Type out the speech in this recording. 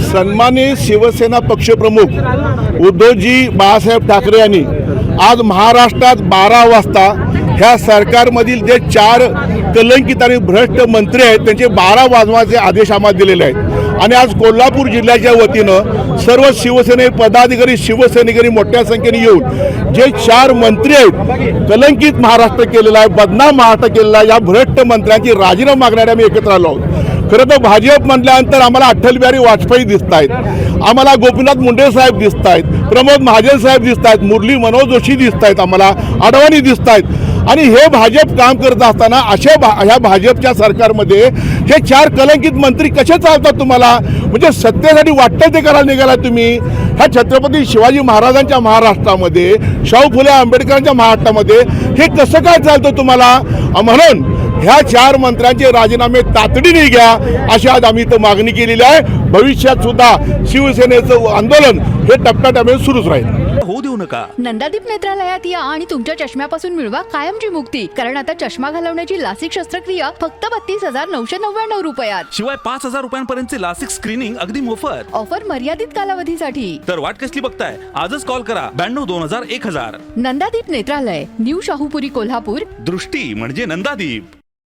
सन्मानित शिवसेना पक्षप्रमुख उद्धवजी बाळासाहेब ठाकरे यांनी आज महाराष्ट्रात बारा वाजता ह्या सरकारमधील जे चार कलंकित आणि भ्रष्ट मंत्री आहेत त्यांचे बारा वाजवाचे आदेश आम्हाला दिलेले आहेत. आणि आज कोल्हापूर जिल्ह्याच्या वतीनं सर्व शिवसेने पदाधिकारी शिवसैनिकांनी मोठ्या संख्येने येऊन जे चार मंत्री आहेत कलंकित महाराष्ट्र केलेला आहे बदनाम महाराष्ट्र केलेला आहे या भ्रष्ट मंत्र्यांची राजीनामा मागणारे आम्ही एकत्र आलो आहोत. खरं तर भाजप म्हटल्यानंतर आम्हाला अठ्ठल बिहारी वाजपेयी दिसत आहेत आम्हाला गोपीनाथ मुंडे साहेब दिसत आहेत प्रमोद महाजन साहेब दिसत आहेत मुरली मनोज जोशी दिसत आहेत आम्हाला. अडवाणी दिसत आहेत आणि हे भाजप काम करत असताना अशा भा ह्या भाजपच्या सरकारमध्ये हे चार कलंकित मंत्री कसे चालतात तुम्हाला? म्हणजे सत्तेसाठी वाटतं ते करायला निघाला तुम्ही? ह्या छत्रपती शिवाजी महाराजांच्या महाराष्ट्रामध्ये शाहू फुले आंबेडकरांच्या महाराष्ट्रामध्ये हे कसं काय चालतं तुम्हाला? म्हणून ह्या चार मंत्र्यांचे राजीनामे तातडीने घ्या अशी आज आम्ही इथं मागणी केलेली आहे. भविष्यात सुद्धा शिवसेनेचं आंदोलन हे टप्प्याटप्प्याने सुरूच राहील. होऊ देऊ नका. नंदादीप नेत्रालयात या आणि तुमच्या चष्म्यापासून मिळवा कायमची मुक्ती. कारण आता चष्मा घालवण्याची लासिक शस्त्रक्रिया फक्त बत्तीस हजार नऊशे नव्याण्णव रुपयात. शिवाय पाच हजार रुपयांपर्यंतचे लासिक स्क्रीनिंग अगदी मोफत. ऑफर मर्यादित कालावधीसाठी. तर वाट कसली बघताय? आजच कॉल करा. ब्याण्णव दोन हजार एक हजार. नंदादीप नेत्रालय न्यू शाहूपुरी कोल्हापूर. दृष्टी म्हणजे नंदादीप.